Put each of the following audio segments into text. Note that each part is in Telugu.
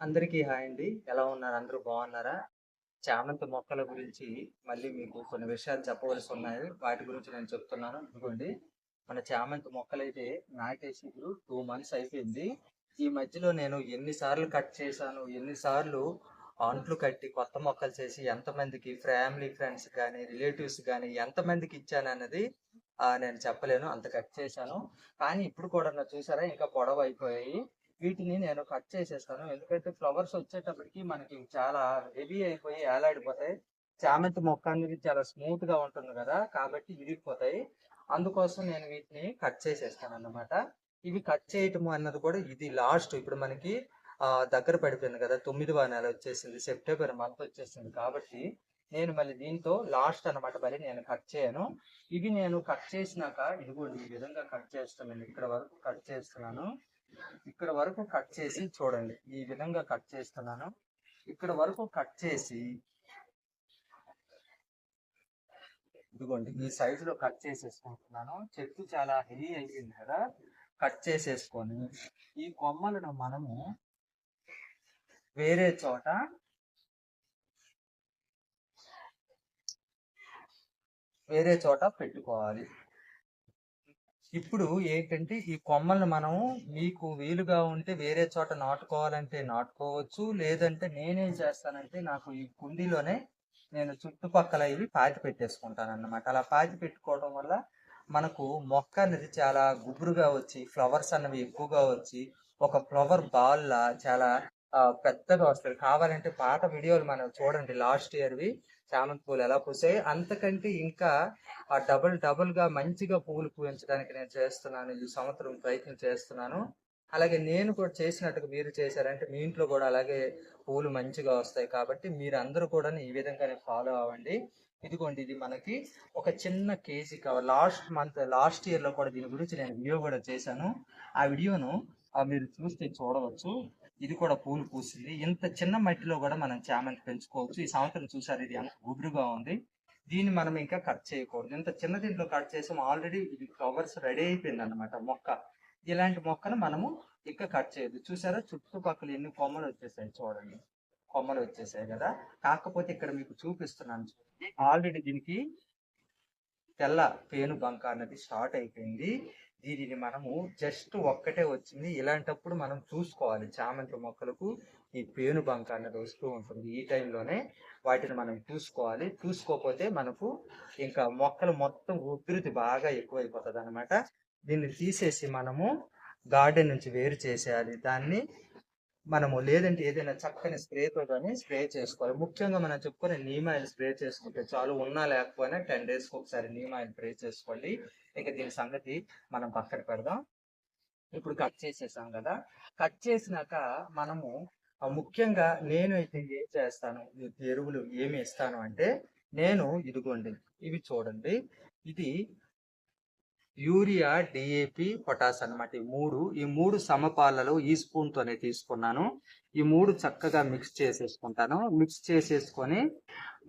అందరికీ హాయ్ అండి. ఎలా ఉన్నారు? అందరూ బాగున్నారా? చామంతి మొక్కల గురించి మళ్ళీ మీకు కొన్ని విషయాలు చెప్పవలసి ఉన్నాయి. వాటి గురించి నేను చెప్తున్నాను. అనుకోండి మన చామంతి మొక్కలైతే నాటేసి ఇప్పుడు టూ మంత్స్ అయిపోయింది. ఈ మధ్యలో నేను ఎన్నిసార్లు కట్ చేశాను, ఎన్నిసార్లు అంట్లు కట్టి కొత్త మొక్కలు చేసి ఎంతమందికి ఫ్యామిలీ ఫ్రెండ్స్ కానీ రిలేటివ్స్ కానీ ఎంతమందికి ఇచ్చాను అన్నది నేను చెప్పలేను. అంత కట్ చేశాను. కానీ ఇప్పుడు కూడా నా చూసారా ఇంకా పొడవైపోయాయి. వీటిని నేను కట్ చేసేస్తాను. ఎందుకంటే ఫ్లవర్స్ వచ్చేటప్పటికి మనకి చాలా హెవీ అయిపోయి ఏలాడిపోతాయి. చామంతి మొక్క అనేది చాలా స్మూత్గా ఉంటుంది కదా! కాబట్టి విరిగిపోతాయి. అందుకోసం నేను వీటిని కట్ చేసేస్తానన్నమాట. ఇవి కట్ చేయటం అన్నది కూడా ఇది లాస్ట్ ఇప్పుడు మనకి దగ్గర పడిపోయింది కదా! తొమ్మిదవ నెల వచ్చేసింది. సెప్టెంబర్ మంత్ వచ్చేసింది. కాబట్టి నేను మళ్ళీ దీంతో లాస్ట్ అన్నమాట మరి నేను కట్ చేయను. ఇవి నేను కట్ చేసినాక ఇదిగోండి ఈ విధంగా కట్ చేస్తానండి. ఇక్కడ వరకు కట్ చేస్తున్నాను. ఇక్కడ వరకు కట్ చేసి చూడండి. ఈ విధంగా కట్ చేస్తున్నాను. ఇక్కడ వరకు కట్ చేసి ఇదిగోండి ఈ సైజులో కట్ చేసేసుకుంటున్నాను. చెట్టు చాలా హెవీ అయిపోయింది కదా! కట్ చేసేసుకొని ఈ కొమ్మలను మనము వేరే చోట వేరే చోట పెట్టుకోవాలి. ఇప్పుడు ఏంటంటే ఈ కొమ్మలను మనం మీకు వీలుగా ఉంటే వేరే చోట నాటుకోవాలంటే నాటుకోవచ్చు. లేదంటే నేనేం చేస్తానంటే నాకు ఈ కుండీలోనే నేను చుట్టుపక్కల ఇవి పాతి పెట్టేసుకుంటానన్నమాట. అలా పాతి పెట్టుకోవడం వల్ల మనకు మొక్క అనేది చాలా గుబురుగా వచ్చి ఫ్లవర్స్ అన్నవి ఎక్కువగా వచ్చి ఒక ఫ్లవర్ బాల్‌లా చాలా పెద్దగా వస్తది. కావాలంటే పాత వీడియోలు మనం చూడండి లాస్ట్ ఇయర్‌వి చామంతి పూలు ఎలా పూసాయి. అంతకంటే ఇంకా ఆ డబుల్ డబుల్‌గా మంచిగా పూలు పూయించడానికి నేను చేస్తున్నాను. ఈ సంవత్సరం ప్రయత్నం చేస్తున్నాను. అలాగే నేను కూడా చేసినట్టుగా మీరు చేశారంటే మీ ఇంట్లో కూడా అలాగే పూలు మంచిగా వస్తాయి. కాబట్టి మీరు అందరూ కూడా ఈ విధంగానే ఫాలో అవ్వండి. ఇదిగోండి ఇది మనకి ఒక చిన్న KG cover last month last ఇయర్‌లో కూడా దీని గురించి నేను వీడియో కూడా చేశాను. ఆ వీడియోను మీరు చూస్తే చూడవచ్చు. ఇది కూడా పూలు పూసింది. ఇంత చిన్న మట్టిలో కూడా మనం చామంతి పెంచుకోవచ్చు. ఈ సంవత్సరం చూసారు ఇది ఎంత గుబురుగా ఉంది. దీన్ని మనం ఇంకా కట్ చేయకూడదు. ఇంత చిన్న దీంట్లో కట్ చేసాం ఆల్రెడీ ఇది ఫ్లవర్స్ రెడీ అయిపోయింది అనమాట మొక్క. ఇలాంటి మొక్కను మనము ఇంకా కట్ చేయదు చూసారా చుట్టుపక్కల ఎన్ని కొమ్మలు వచ్చేసాయి చూడండి. కొమ్మలు వచ్చేసాయి కదా! కాకపోతే ఇక్కడ మీకు చూపిస్తున్నాను ఆల్రెడీ దీనికి తెల్ల పేను బంక అన్నది స్టార్ట్ అయిపోయింది. దీనిని మనము జస్ట్ ఒక్కటే వచ్చింది. ఇలాంటప్పుడు మనం చూసుకోవాలి. చామంతి మొక్కలకు ఈ పేను బంక అన్నది వస్తూ ఉంటుంది. ఈ టైంలోనే వాటిని మనం చూసుకోవాలి. చూసుకోకపోతే మనకు ఇంకా మొక్కలు మొత్తం ఉధృతి బాగా ఎక్కువైపోతుంది అనమాట దీన్ని తీసేసి మనము గార్డెన్ నుంచి వేరు చేసేయాలి. దాన్ని మనము లేదంటే ఏదైనా చక్కని స్ప్రేతో కానీ స్ప్రే చేసుకోవాలి. ముఖ్యంగా మనం చెప్పుకునే నీమ్ ఆయిల్ స్ప్రే చేసుకుంటే చాలు. ఉన్నా లేకపోయినా 10 డేస్‌కి ఒకసారి నీమ్ ఆయిల్ స్ప్రే చేసుకోండి. ఇక దీని సంగతి మనం పక్కన పెడదాం. ఇప్పుడు కట్ చేసేసాం కదా! కట్ చేసినాక మనము ముఖ్యంగా నేను అయితే ఏం చేస్తాను ఎరువులు ఏమి ఇస్తాను అంటే నేను ఇదిగోండి ఇవి చూడండి. ఇది యూరియా, డీఏపీ, పొటాష్ అనమాట ఈ మూడు ఈ మూడు సమపాలలో ఈ స్పూన్‌తోనే తీసుకున్నాను. ఈ మూడు చక్కగా మిక్స్ చేసేసుకుంటాను. మిక్స్ చేసేసుకొని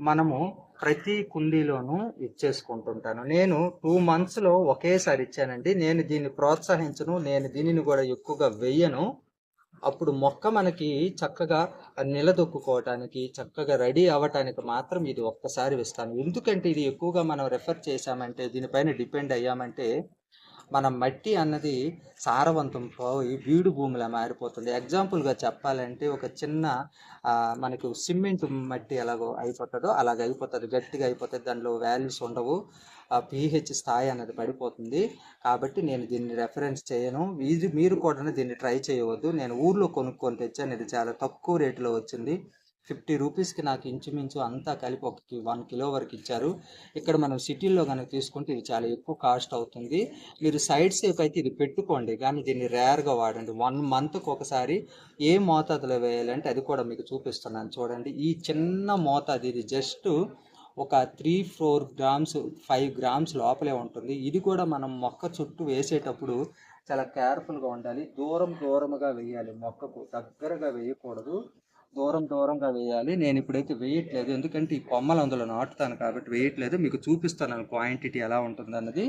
మనము ప్రతి కుండీలోనూ ఇచ్చేసుకుంటుంటాను. నేను టూ మంత్స్‌లో ఒకేసారి ఇచ్చానండి. నేను దీన్ని ప్రోత్సహించను. నేను దీనిని కూడా ఎక్కువగా వెయ్యను. అప్పుడు మొక్క మనకి చక్కగా నిలదొక్కుకోవటానికి, చక్కగా రెడీ అవ్వటానికి మాత్రం ఇది ఒక్కసారి ఇస్తాను. ఎందుకంటే ఇది ఎక్కువగా మనం రెఫర్ చేశామంటే దీనిపైన డిపెండ్ అయ్యామంటే మన మట్టి అన్నది సారవంతం పోయి బీడు భూమిలా మారిపోతుంది. ఎగ్జాంపుల్‌గా చెప్పాలంటే ఒక చిన్న మనకు సిమెంట్ మట్టి ఎలాగో అయిపోతుందో అలాగ అయిపోతుంది గట్టిగా అయిపోతుంది దానిలో వాల్యూస్ ఉండవు. పీహెచ్ స్థాయి అన్నది పడిపోతుంది. కాబట్టి నేను దీన్ని రెఫరెన్స్ చేయను. ఇది మీరు కూడా దీన్ని ట్రై చేయవద్దు. నేను ఊర్లో కొనుక్కొని తెచ్చాను. ఇది చాలా తక్కువ రేట్‌లో వచ్చింది. ఫిఫ్టీ రూపీస్కి నాకు ఇంచుమించు అంతా కలిపి ఒక కి 1 కిలో వరకు ఇచ్చారు. ఇక్కడ మనం సిటీల్లో కనుక తీసుకుంటే ఇది చాలా ఎక్కువ కాస్ట్ అవుతుంది. మీరు సైడ్ సేఫ్ అయితే ఇది పెట్టుకోండి. కానీ దీన్ని రేర్‌గా వాడండి. వన్ మంత్‌కి ఒకసారి ఏ మోతాదులో వేయాలంటే అది కూడా మీకు చూపిస్తున్నాను చూడండి. ఈ చిన్న మోతాదు ఇది జస్ట్ ఒక 3, 4 గ్రామ్స్, ఫైవ్ గ్రామ్స్ లోపలే ఉంటుంది. ఇది కూడా మనం మొక్క చుట్టూ వేసేటప్పుడు చాలా కేర్‌ఫుల్‌గా ఉండాలి. దూరం దూరముగా వేయాలి మొక్కకు. దగ్గరగా వేయకూడదు. దూరం దూరంగా వేయాలి. నేను ఇప్పుడైతే వేయట్లేదు. ఎందుకంటే ఈ కొమ్మలు అందులో నాటుతాను కాబట్టి వేయట్లేదు. మీకు చూపిస్తాను క్వాంటిటీ ఎలా ఉంటుందన్నది.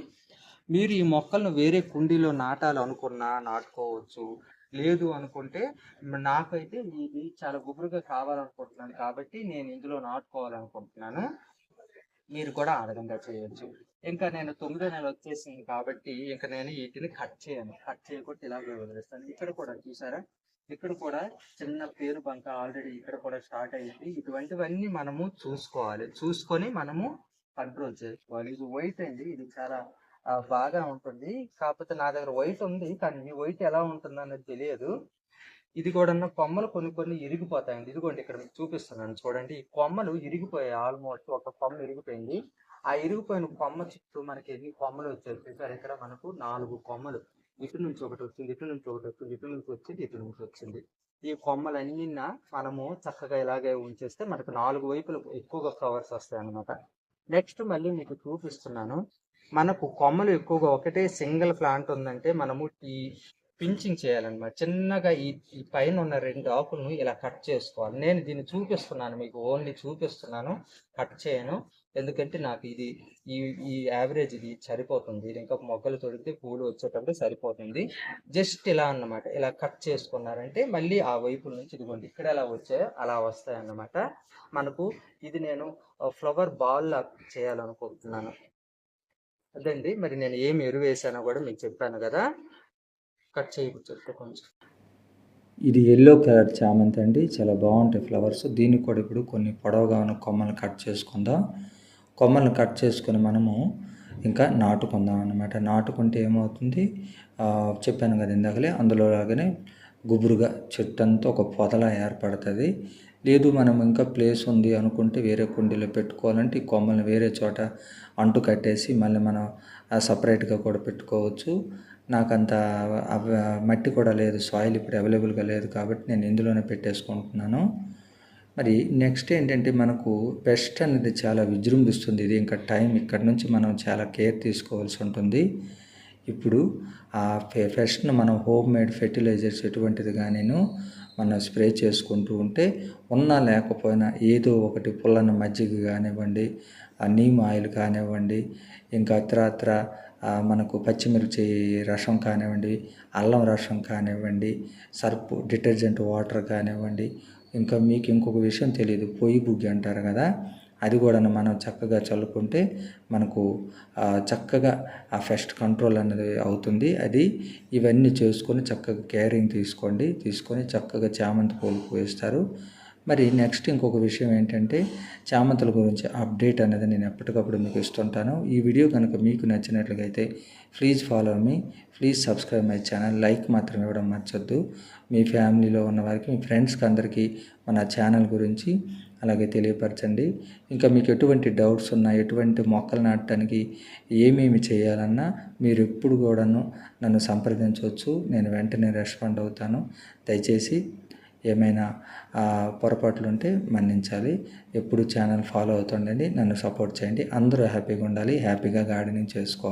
మీరు ఈ మొక్కలను వేరే కుండీలో నాటాలనుకున్నా నాటుకోవచ్చు. లేదు అనుకుంటే నాకైతే ఇది చాలా గుబురుగా కావాలనుకుంటున్నాను కాబట్టి నేను ఇందులో నాటుకోవాలనుకుంటున్నాను మీరు కూడా ఆ విధంగా చేయొచ్చు ఇంకా నేను తొమ్మిదో నెల వచ్చేసింది కాబట్టి ఇంకా నేను వీటిని కట్ చేయను కట్ చేయకుండా ఇలాగే వదిలేస్తాను ఇక్కడ కూడా చూసారా ఇక్కడ కూడా చిన్న పేరు బంక ఆల్రెడీ ఇక్కడ కూడా స్టార్ట్ అయింది. ఇటువంటివన్నీ మనము చూసుకోవాలి. చూసుకొని మనము కంట్రోల్ చేసుకోవాలి. ఇది వైట్ అండి. ఇది చాలా బాగా ఉంటుంది. కాకపోతే నా దగ్గర వైట్ ఉంది కానీ మీ వైట్ ఎలా ఉంటుంది అనేది తెలియదు. ఇది కూడా కొమ్మలు కొన్ని కొన్ని ఇరిగిపోతాయండి. ఇదిగోండి ఇక్కడ మీకు చూపిస్తున్నాను చూడండి. ఈ కొమ్మలు ఇరిగిపోయాయి ఆల్మోస్ట్ ఒక కొమ్మ ఇరిగిపోయింది. ఆ ఇరిగిపోయిన కొమ్మ చుట్టూ మనకి ఎన్ని కొమ్మలు వచ్చాయి చూసారు? ఇక్కడ మనకు నాలుగు కొమ్మలు. ఇటు నుంచి ఒకటి వచ్చింది ఇటు నుంచి ఒకటి వచ్చింది ఇటు నుంచి వచ్చింది ఇటు నుంచి వచ్చింది. ఈ కొమ్మలన్నీ మనము చక్కగా ఇలాగే ఉంచేస్తే మనకు నాలుగు వైపులు ఎక్కువగా కవర్స్ వస్తాయి అనమాట నెక్స్ట్ మళ్ళీ మీకు చూపిస్తున్నాను. మనకు కొమ్మలు ఎక్కువగా ఒకటే సింగిల్ ప్లాంట్ ఉందంటే మనము ఈ పించింగ్ చేయాలన్నమాట. చిన్నగా ఈ ఈ పైన ఉన్న రెండు ఆకులను ఇలా కట్ చేసుకోవాలి. నేను దీన్ని చూపిస్తున్నాను మీకు ఓన్లీ చూపిస్తున్నాను కట్ చేయను. ఎందుకంటే నాకు ఇది ఈ ఈ యావరేజ్ ఇది సరిపోతుంది. ఇది ఇంకా మొగ్గలు తొడిగితే పూలు వచ్చేటప్పుడు సరిపోతుంది. జస్ట్ ఇలా అన్నమాట. ఇలా కట్ చేసుకున్నారంటే మళ్ళీ ఆ వైపు నుంచి ఇదిగోండి ఇక్కడ ఎలా వచ్చాయో అలా వస్తాయి అన్నమాట మనకు ఇది నేను ఫ్లవర్ బాల్ లా చేయాలనుకుంటున్నాను. అదండి మరి నేను ఏమి ఎరువు వేసానో కూడా మీకు చెప్పాను కదా. కట్ చేయకపోతే కొంచెం. ఇది ఎల్లో కలర్ చామంతి అండి. చాలా బాగుంటాయి ఫ్లవర్స్ దీనికి కూడా ఇప్పుడు కొన్ని పొడవుగా ఉన్న కొమ్మలు కట్ చేసుకుందాం. కొమ్మలను కట్ చేసుకొని మనము ఇంకా నాటుకుందాం అనమాట నాటుకుంటే ఏమవుతుంది? చెప్పాను కదా ఇందాకలే అందులో లాగానే గుబురుగా చెట్టు అంతా ఒక పొదలా ఏర్పడుతుంది. లేదు మనం ఇంకా ప్లేస్ ఉంది అనుకుంటే వేరే కుండీలో పెట్టుకోవాలంటే ఈ కొమ్మల్ని వేరే చోట అంటు కట్టేసి మళ్ళీ మనం సపరేట్గా కూడా పెట్టుకోవచ్చు. నాకంత మట్టి కూడా లేదు సాయిల్ ఇప్పుడు అవైలబుల్గా లేదు కాబట్టి నేను ఇందులోనే పెట్టేసుకుంటున్నాను. మరి నెక్స్ట్ ఏంటంటే మనకు పెస్ట్ అనేది చాలా విజృంభిస్తుంది. ఇది ఇంకా టైం ఇక్కడ నుంచి మనం చాలా కేర్ తీసుకోవాల్సి ఉంటుంది. ఇప్పుడు ఆ ఫె పెస్ట్ను మనం హోమ్ మేడ్ ఫెర్టిలైజర్స్ ఎటువంటిది కానీను మనం స్ప్రే చేసుకుంటూ ఉంటే ఉన్నా లేకపోయినా ఏదో ఒకటి పుల్లన మజ్జిగ కానివ్వండి ఆ నీమ్ ఆయిల్ కానివ్వండి ఇంకా ఇతరత్ర మనకు పచ్చిమిర్చి రసం కానివ్వండి అల్లం రసం కానివ్వండి సర్పు డిటర్జెంట్ వాటర్ కానివ్వండి ఇంకా మీకు ఇంకొక విషయం తెలియదు పొయ్యి బుగ్గి అంటారు కదా అది కూడా మనం చక్కగా చల్లుకుంటే మనకు చక్కగా ఆ ఫెస్ట్ కంట్రోల్ అనేది అవుతుంది. అది ఇవన్నీ చేసుకొని చక్కగా కేరింగ్ తీసుకోండి. తీసుకొని చక్కగా చామంతి పూలు వేస్తారు. మరి నెక్స్ట్ ఇంకొక విషయం ఏంటంటే చామంతుల గురించి అప్డేట్ అనేది నేను ఎప్పటికప్పుడు మీకు ఇస్తుంటాను. ఈ వీడియో కనుక మీకు నచ్చినట్లుగా అయితే please follow me please subscribe my channel like మాత్రం ఇవ్వడం మర్చొద్దు. మీ ఫ్యామిలీలో ఉన్న వారికి మీ ఫ్రెండ్స్కి అందరికీ మన ఛానల్ గురించి అలాగే తెలియపరచండి. ఇంకా మీకు ఎటువంటి డౌట్స్ ఉన్నా ఎటువంటి మొక్కలు నాటడానికి ఏమేమి చేయాలన్నా మీరు ఎప్పుడు కూడాను నన్ను సంప్రదించవచ్చు. నేను వెంటనే రెస్పాండ్ అవుతాను. దయచేసి ఏమైనా పొరపాట్లు ఉంటే మన్నించాలి. ఎప్పుడు ఛానల్ ఫాలో అవుతుండండి. నన్ను సపోర్ట్ చేయండి. అందరూ హ్యాపీగా ఉండాలి హ్యాపీగా గార్డెనింగ్ చేసుకోవాలి.